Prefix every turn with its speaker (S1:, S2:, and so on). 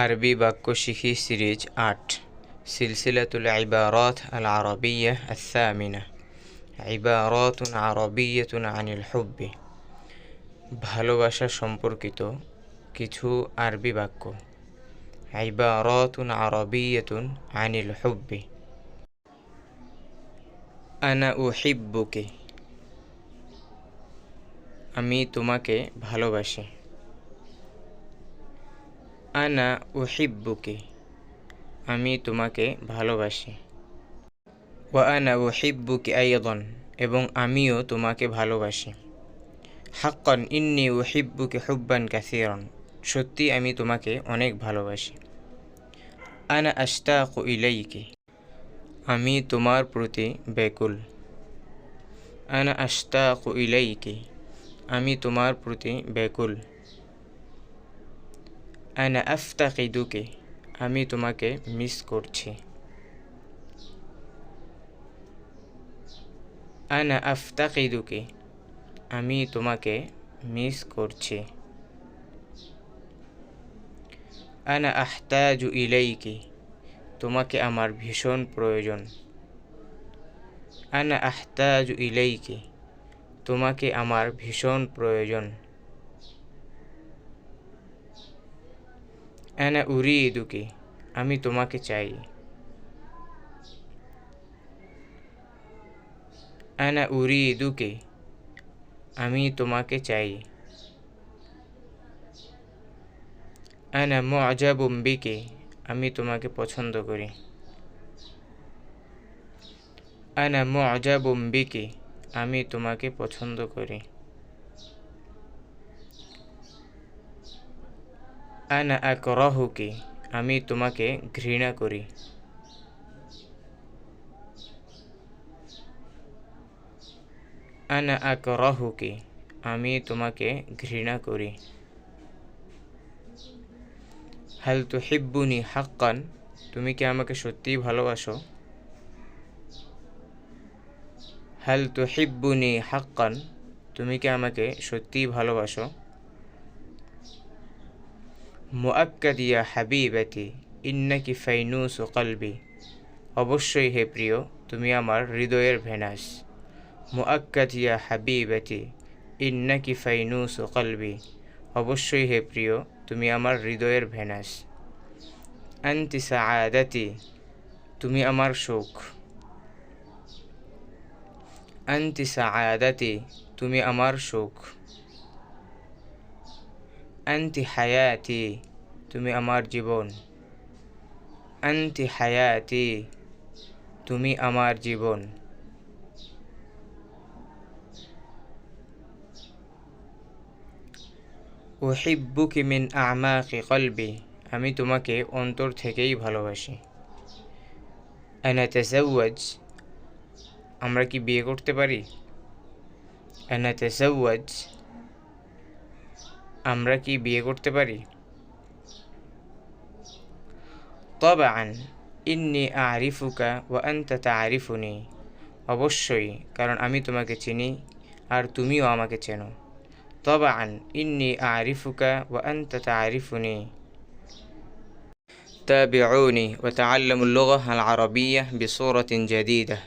S1: আরবি বাক্য শিখি সিরিজ আট। সিলসিলাতুল ইবারাত আল আরবিয়া আসামিনা ইবারাতুন আরবিয়াতুন আনিল হুব্বি। ভালোবাসা সম্পর্কিত কিছু আরবি বাক্য। ইবারাতুন আরবিয়াতুন আনিল হুব্বি। আনা ও উহিব্বুকে। আমি তোমাকে ভালোবাসি। আনা উহিব্বুকে, আমি তোমাকে ভালোবাসি। ওয়া আনা উহিব্বুকে আইয়দন, এবং আমিও তোমাকে ভালোবাসি। হাক্কান ইন্নি উহিব্বুকে হুব্বান কাসিরন, সত্যি আমি তোমাকে অনেক ভালোবাসি। আনা আশতাকু ইলাইকি, আমি তোমার প্রতি বেকুল আনা আশতাকু ইলাইকি, আমি তোমার প্রতি বেকুল আনা আফতাকিদুকে, আমি তোমাকে মিস করছি। আনা আফতাকিদুকে, আমি তোমাকে মিস করছি। আনা আহতাজু ইলাইকি, তোমাকে আমার ভীষণ প্রয়োজন। আনা আহতাজু ইলাইকি, তোমাকে আমার ভীষণ প্রয়োজন। আনা উরিদুকে, আমি তোমাকে চাই। আনা উরিদুকে, আমি তোমাকে চাই। আনা মুআজাবুম বিকে, আমি তোমাকে পছন্দ করি। আনা মুআজাবুম বিকে, আমি তোমাকে পছন্দ করি। আনা আকরাহুকে, আমি তোমাকে ঘৃণা করি। আনা আকরাহুকে, আমি তোমাকে ঘৃণা করি। হাল তু হিব্বুনি হাক্কান, তুমি কি আমাকে সত্যিই ভালোবাসো? হাল তু হিব্বুনি হাক্কান, তুমি কি আমাকে সত্যিই ভালোবাসো? মুআক্কাদ ইয়া হাবিবাতি, ইন্নাকি ফাইনুস কলবি। অবশ্যই হে প্রিয়, তুমি আমার হৃদয়ের ভেনাস। ইয়া হাবিবাতি, ইন্নাকি ফাইনুস কলবি। অবশ্যই হে প্রিয়, তুমি আমার হৃদয়ের ভেনাস। আন্তি সাআদাতি, তুমি আমার সুখ। আন্তি সাআদাতি, তুমি আমার সুখ। আন্তি হায়াতি তুমি আমার জীবন। আন্তি হায়াতি তুমি আমার জীবন। ওহিব্বুকি মিন আমাকি কলবি আমি তোমাকে অন্তর থেকেই ভালোবাসি। তেজাওয়াজ আমরা কি বিয়ে করতে পারি? তেজাওয়াজ আমরা কি বিয়ে করতে পারি তবান ইন্নি আরিফুকা ও আন্তা তারিফুনি অবশ্যই কারণ আমি তোমাকে চিনি আর তুমিও আমাকে চেনো طبعا إني أعرفك وأنت تعرفني تابعوني وتعلموا اللغة العربية بصورة جديدة